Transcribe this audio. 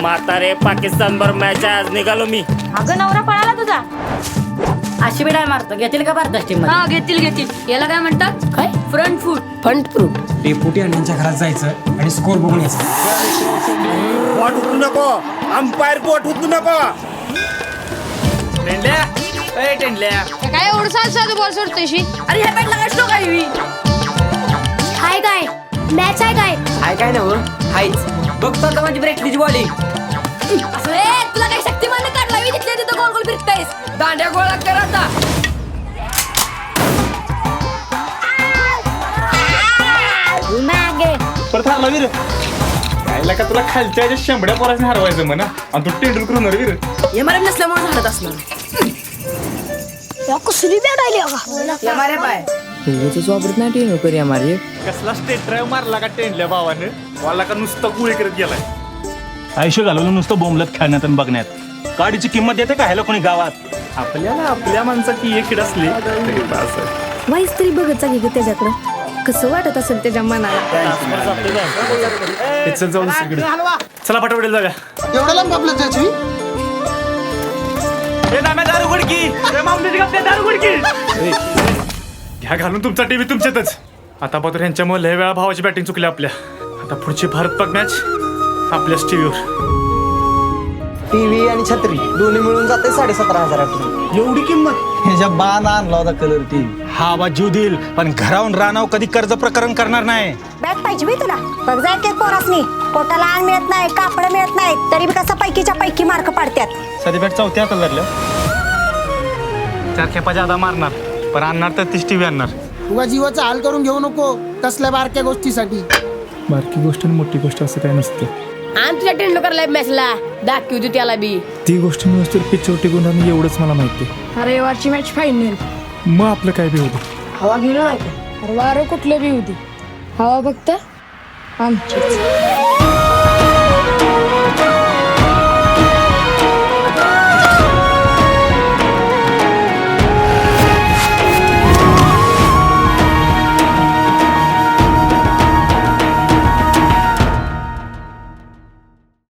म्हातारे पाकिस्तान बर मॅच आज निघालो मी. अगं नवरा पळाला तुझा. अशी बिडाय मारतो. घेतील का भारत टीम हा घेतील घेतील. याला काय म्हणतात? काय? फ्रंट फूट फंट प्रूफ डेपुटी आणि त्यांच्या घरात जायचं आणि स्कोर बघून यायचं. पोट उठू नको. अंपायर पोट उठू नको. टेंडल्या ए टेंडल्या काय एवढं साध बॉल सोडतोय अरे बॅटला काय काय? मॅच आहे काय? हाय काय ना हायच. बघतो आता माझी ब्रेकलीची बॉलिंग असं ए, तुला काही शक्तिमान काढला मी तिथल्या तिथं गोल गोल फिरतायस. दांड्या गोळा कर आता. परत हरला वीर. यायला का तुला खालच्या याच्या शेंबड्या पोराने हरवायचं म्हणा? आणि तू टेंडुलकर होणार वीर. एम आर नसल्यामुळे हरत असणार. कसली बॅट आली अगं. एम आर एफ आहे उगाच वापरत नाही टीम करी एम आर एफ कसला स्टेट ड्राईव्ह मारला का टेंडल्या भावानं? मला का नुसतं गुळे करत गेलाय? आयुष्य घालवलं नुसतं बोंबलत खेळण्यात आणि बघण्यात. गाडीची किंमत देते का ह्याला कोणी गावात? आपल्याला आपल्या माणसाची एक किड असली तरी बास आहे. वाईस तरी बघत जा की त्याच्याकडं. कसं वाटत असेल त्याच्या मनाला? हे चल जाऊ दुसरीकडे. चला पटापटेल जागा. एवढ्या लांब आपलं जायची? घ्या घालून तुमचा टीव्ही तुमच्यातच. आता पात्र ह्यांच्यामुळे लय वेळा भावाची बॅटिंग चुकली आपल्या. आता पुढची भारत पाक मॅच आपल्याच टीव्हीवर टीव्ही आणि छत्री दोन्ही मिळून जाते साडेसतरा हजारात एवढी किंमत. ह्याच्या बाण आणला होता कलर टीव्ही हा बा जीव देईल पण घरावून रानाव कधी कर्ज प्रकरण करणार नाही. बॅट पाहिजे बी तुला. बघ जा एक पोरासनी. पोटाला आण मिळत नाही कापड मिळत नाही तरी बी कसा पैकीच्या पैकी मार्क पडतात सध्या बॅट चौथ्या हातात धरल्या चार खेपा जादा मारणार. पण आणणार तर तीस टीव्ही आणणार. उगा जीवाचा हाल करून घेऊ नको तसल्या बारक्या गोष्टीसाठी. बारकी गोष्ट आणि मोठी गोष्ट असं काही नसतं. आण तुझ्या टेंडुलकरला मॅचला दाखवू तू त्याला बी. ती गोष्ट व्यवस्थित पिचवर टिकून राहणं एवढंच मला माहिती रविवारची मॅच फायनल मग आपलं काय बी होतं हवा घेऊन वारं कुठलं बी होती हवा फक्त आमचीच.